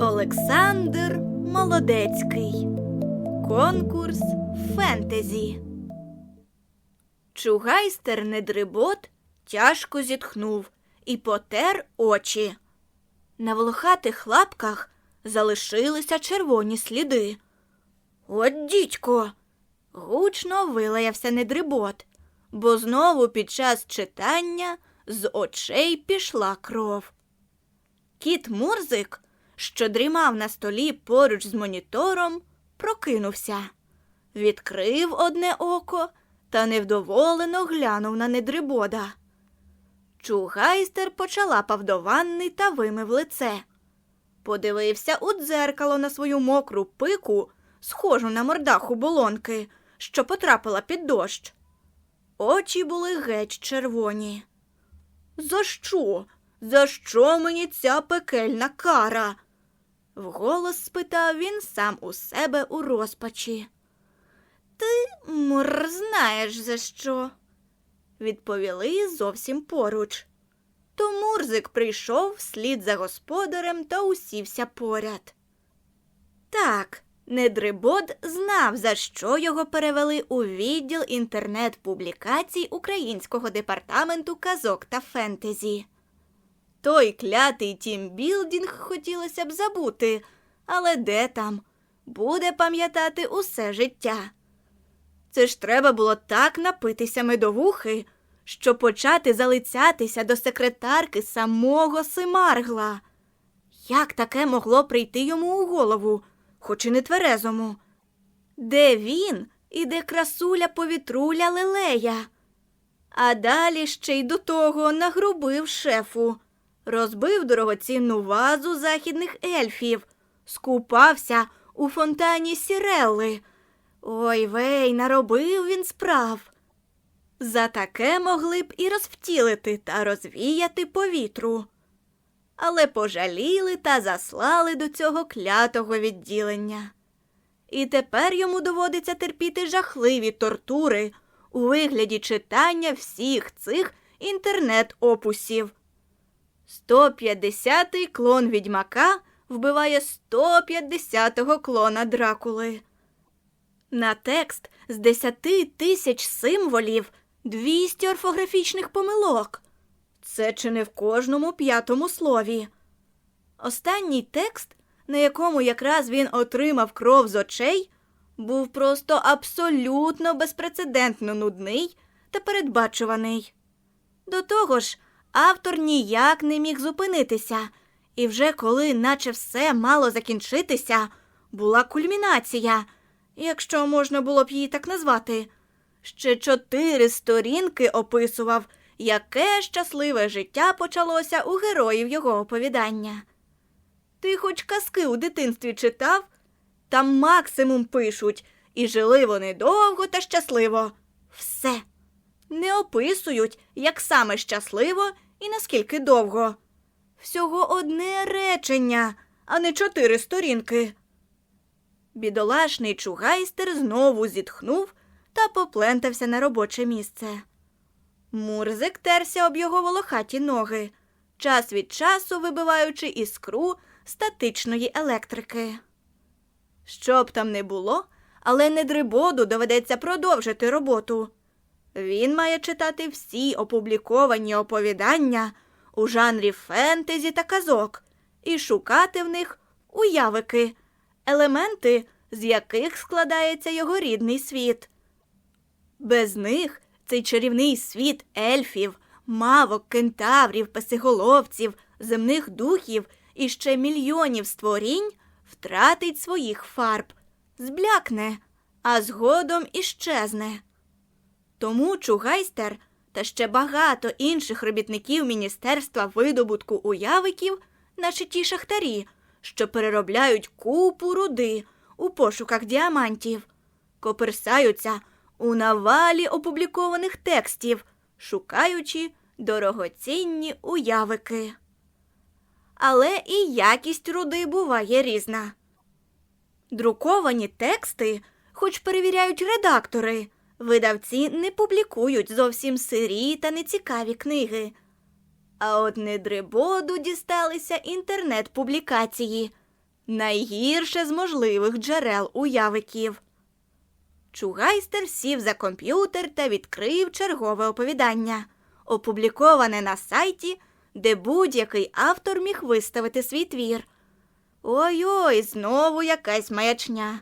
Олександр Молодецький. Конкурс фентезі. Чугайстер недрибот тяжко зітхнув і потер очі. На волохатих лапках залишилися червоні сліди. От дідько. Гучно вилаявся недрибот, бо знову під час читання з очей пішла кров. Кіт Мурзик, що дрімав на столі поруч з монітором, прокинувся, відкрив одне око та невдоволено глянув на недрибода. Чугайстер почалапав до та вимив лице. Подивився у дзеркало на свою мокру пику, схожу на мордаху болонки, що потрапила під дощ. Очі були геть червоні. За що? За що мені ця пекельна кара? Вголос спитав він сам у себе у розпачі. Ти, мур, знаєш за що? Відповіли зовсім поруч. То Мурзик прийшов вслід за господарем та усівся поряд. Так, Недрибод знав, за що його перевели у відділ інтернет-публікацій Українського департаменту казок та фентезі. Той клятий тімбілдінг хотілося б забути, але де там? Буде пам'ятати усе життя. Це ж треба було так напитися медовухи, щоб почати залицятися до секретарки самого Симаргла. Як таке могло прийти йому у голову, хоч і не тверезому? Де він і де красуля повітруля лелея? А далі ще й до того нагрубив шефу, розбив дорогоцінну вазу західних ельфів, скупався у фонтані Сірелли. Ой вей, наробив він справ. За таке могли б і розвтілити та розвіяти повітру. Але пожаліли та заслали до цього клятого відділення. І тепер йому доводиться терпіти жахливі тортури у вигляді читання всіх цих інтернет-опусів. 150-й клон відьмака вбиває 150-го клона Дракули. На текст з 10 тисяч символів 200 орфографічних помилок. Це чи не в кожному п'ятому слові. Останній текст, на якому якраз він отримав кров з очей, був просто абсолютно безпрецедентно нудний та передбачуваний. До того ж, автор ніяк не міг зупинитися, і вже коли, наче все мало закінчитися, була кульмінація, якщо можна було б її так назвати. Ще чотири сторінки описував, яке щасливе життя почалося у героїв його оповідання. Ти хоч казки у дитинстві читав? Там максимум пишуть, і жили вони довго та щасливо. Все. Не описують, як саме щасливо і наскільки довго. Всього одне речення, а не чотири сторінки. Бідолашний чугайстер знову зітхнув та поплентався на робоче місце. Мурзик терся об його волохаті ноги, час від часу вибиваючи іскру статичної електрики. Що б там не було, але недрибоду доведеться продовжити роботу. Він має читати всі опубліковані оповідання у жанрі фентезі та казок і шукати в них уявики, елементи, з яких складається його рідний світ. Без них цей чарівний світ ельфів, мавок, кентаврів, песиголовців, земних духів і ще мільйонів створінь втратить своїх фарб, зблякне, а згодом іщезне. Тому Чугайстер та ще багато інших робітників Міністерства видобутку уявиків, наші ті шахтарі, що переробляють купу руди у пошуках діамантів, коперсаються у навалі опублікованих текстів, шукаючи дорогоцінні уявики. Але і якість руди буває різна. Друковані тексти, хоч перевіряють редактори, видавці не публікують зовсім сирі та нецікаві книги. А от недрибоду дісталися інтернет-публікації, найгірше з можливих джерел уявиків. Чугайстер сів за комп'ютер та відкрив чергове оповідання, опубліковане на сайті, де будь-який автор міг виставити свій твір. Ой-ой, знову якась маячня.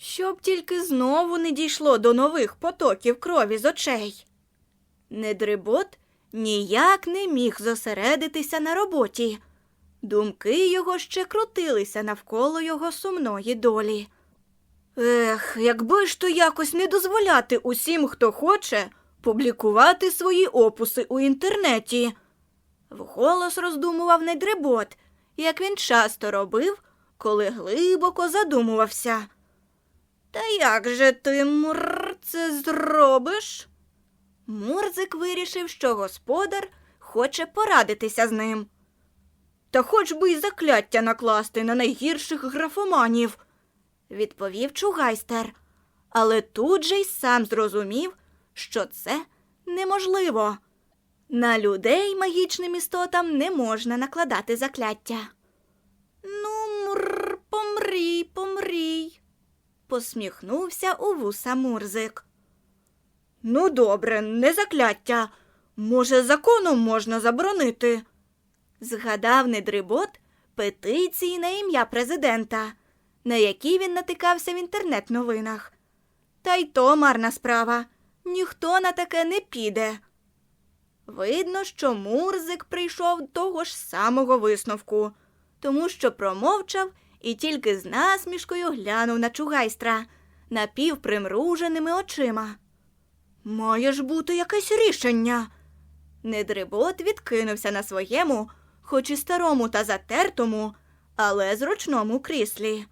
Щоб тільки знову не дійшло до нових потоків крові з очей. Недрибот ніяк не міг зосередитися на роботі. Думки його ще крутилися навколо його сумної долі. Ех, якби ж то якось не дозволяти усім, хто хоче, публікувати свої опуси у інтернеті. Вголос роздумував недрибот, як він часто робив, коли глибоко задумувався. Та як же ти, мур, це зробиш? Мурзик вирішив, що господар хоче порадитися з ним. Та хоч би й закляття накласти на найгірших графоманів, відповів чугайстер, але тут же й сам зрозумів, що це неможливо. На людей магічним істотам не можна накладати закляття. Ну, мур, помрій, помрій, посміхнувся у вуса Мурзик. Ну, добре, не закляття. Може, законом можна заборонити. Згадав недрибот петиції на ім'я президента, на які він натикався в інтернет-новинах. Та й то марна справа. Ніхто на таке не піде. Видно, що Мурзик прийшов того ж самого висновку, тому що промовчав і тільки з насмішкою глянув на чугайстра напівпримруженими очима. Має ж бути якесь рішення. Недрибот відкинувся на своєму, хоч і старому та затертому, але зручному кріслі.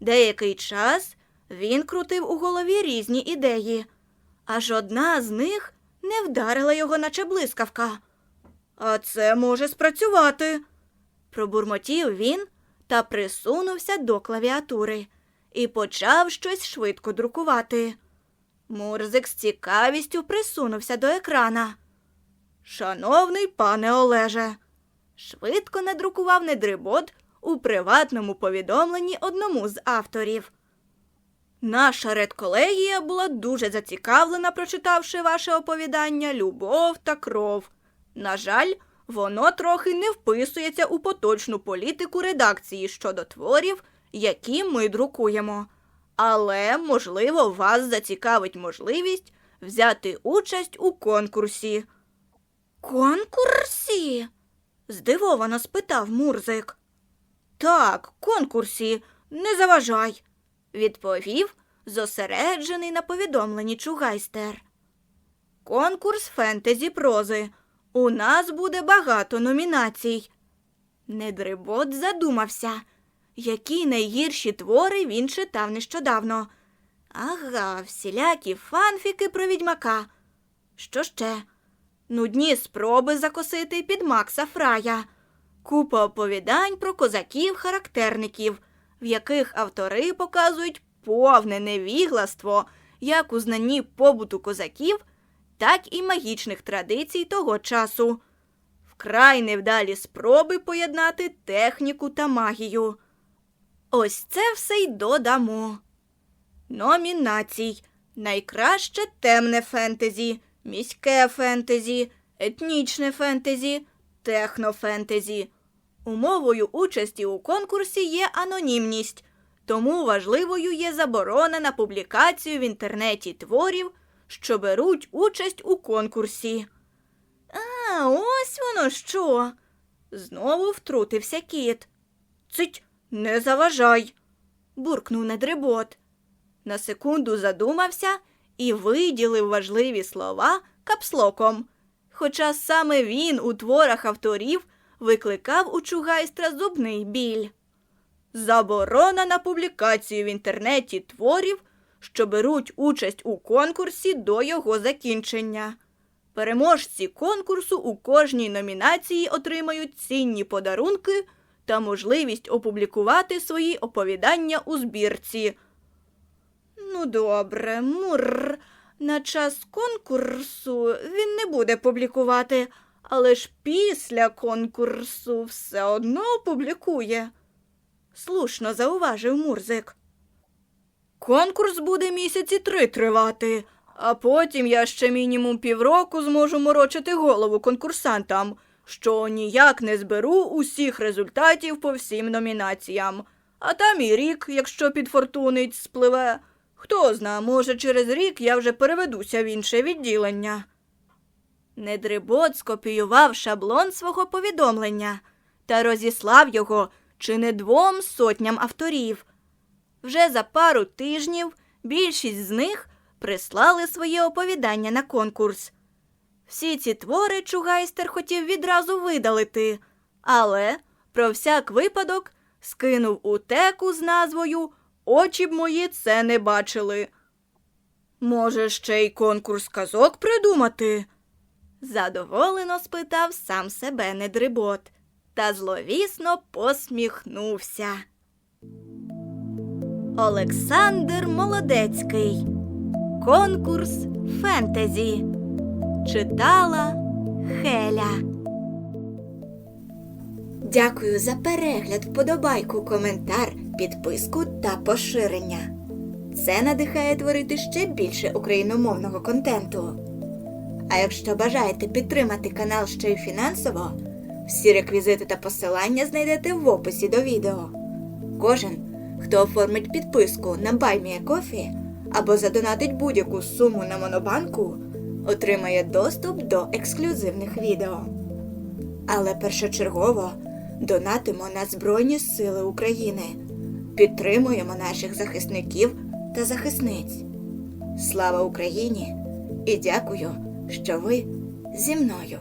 Деякий час він крутив у голові різні ідеї, аж одна з них не вдарила його, наче блискавка. А це може спрацювати. Пробурмотів він та присунувся до клавіатури і почав щось швидко друкувати. Мурзик з цікавістю присунувся до екрана. Шановний пане Олеже, швидко надрукував недрибот у приватному повідомленні одному з авторів. Наша редколегія була дуже зацікавлена, прочитавши ваше оповідання Любов та кров. На жаль, воно трохи не вписується у поточну політику редакції щодо творів, які ми друкуємо. Але, можливо, вас зацікавить можливість взяти участь у конкурсі. Конкурсі? здивовано спитав Мурзик. Так, конкурсі, не заважай, відповів зосереджений на повідомленні Чугайстер. Конкурс фентезі прози. У нас буде багато номінацій. Недрибот задумався, які найгірші твори він читав нещодавно. Ага, всілякі фанфіки про відьмака. Що ще? Нудні спроби закосити під Макса Фрая, купа оповідань про козаків-характерників, в яких автори показують повне невігластво як у знанні побуту козаків, так і магічних традицій того часу. Вкрай невдалі спроби поєднати техніку та магію. Ось це все й додамо. Номінацій. Найкраще темне фентезі, міське фентезі, етнічне фентезі, технофентезі. Умовою участі у конкурсі є анонімність, тому важливою є заборона на публікацію в інтернеті творів, що беруть участь у конкурсі. А, ось воно що. Знову втрутився кіт. Цить, не заважай, буркнув недрибот. На секунду задумався і виділив важливі слова капслоком. Хоча саме він у творах авторів викликав у чугайстра зубний біль. Заборона на публікацію в інтернеті творів, що беруть участь у конкурсі до його закінчення. Переможці конкурсу у кожній номінації отримають цінні подарунки та можливість опублікувати свої оповідання у збірці. Ну, добре, мур. На час конкурсу він не буде публікувати, але ж після конкурсу все одно опублікує. слушно зауважив Мурзик. Конкурс буде місяці три тривати, а потім я ще мінімум півроку зможу морочити голову конкурсантам, що ніяк не зберу усіх результатів по всім номінаціям. А там і рік, якщо підфортунить, спливе. Хто зна, може, через рік я вже переведуся в інше відділення. Недрибот скопіював шаблон свого повідомлення та розіслав його чи не двом сотням авторів. Вже за пару тижнів більшість з них прислали свої оповідання на конкурс. Всі ці твори Чугайстер хотів відразу видалити, але про всяк випадок скинув у теку з назвою Очі б мої це не бачили. Може, ще й конкурс казок придумати? Задоволено спитав сам себе недрибот та зловісно посміхнувся. Олександр Молодецький. Конкурс фентезі. Читала Хеля. Дякую за перегляд, вподобайку, коментар, підписку та поширення. Це надихає творити ще більше україномовного контенту. А якщо бажаєте підтримати канал ще й фінансово, всі реквізити та посилання знайдете в описі до відео. Кожен, хто оформить підписку на BuyMeACoffee або задонатить будь-яку суму на монобанку, отримає доступ до ексклюзивних відео. Але першочергово донатимо на Збройні Сили України, підтримуємо наших захисників та захисниць. Слава Україні! І дякую, що ви зі мною.